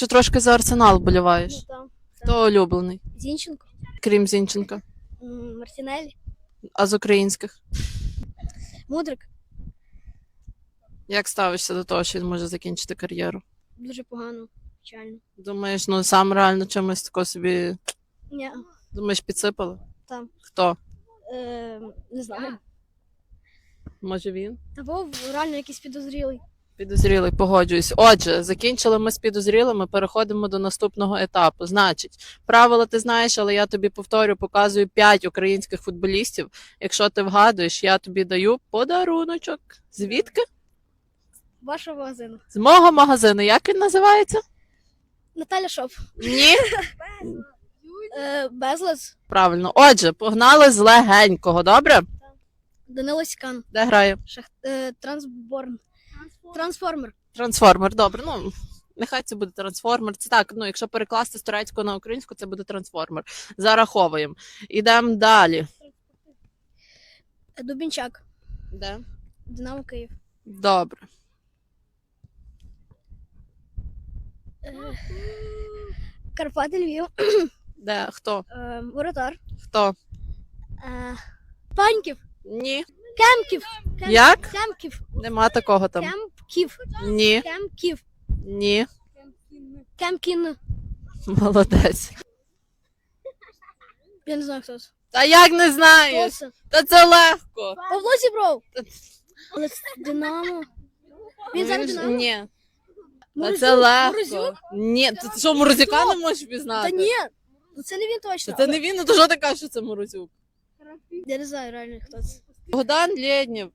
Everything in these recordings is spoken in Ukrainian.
Чи трошки за арсенал Ну, боліваєш? там. Хто улюблений, Зінченко, крім Зінченка, м, Мартінелі, а з українських? Мудрик. Як ставишся до того, що він може закінчити кар'єру? Дуже погано, печально. Думаєш, ну сам реально чимось тако собі Ні, думаєш, підсипали? там. Хто? Е, не знаю. Може він? Та був реально якийсь підозрілий. Підозрілий, погоджуюсь. Отже, закінчили ми з підозрілими, переходимо до наступного етапу. Значить, правила ти знаєш, але я тобі повторю, показую 5 українських футболістів. Якщо ти вгадуєш, я тобі даю подаруночок. Звідки? Вашого магазину. З мого магазину. Як він називається? Наталя Шоп. Ні. Е, Безлес. Правильно. Отже, погнали з легенького, добре? Данило Сікан. Де грає? Шах... Е, Трансборн. Трансформер. Трансформер, добре. Ну, нехай це буде трансформер. Це так, ну, якщо перекласти з турецького на українську, це буде трансформер. Зараховуємо. Ідемо далі. Дубінчак. Де? Динамо Київ. Добре. Е, Карпати Львів. Де? Хто? Е, Воротар. Хто? Е, Паньків. Ні. Кемків. Кем... Як? Кемків. Нема такого там. Кемків. Ні. Кемків. Ні. Кемкін. Молодець. Я не знаю, хто це. Та як не Хто знаєш? це? Та це легко. Павло Зібров. Але це Динамо. Він зараз Динамо? Ні. Та Морозюк? це легко. Морозюк? Ні, ти що, Морозюка не можеш пізнати? Та ні. Ну це не він точно. це не він, ну то що ти кажеш, що це Морозюк? Я не знаю реально, хто це. Богдан Лєднєв.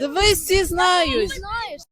Дивись, всі знають.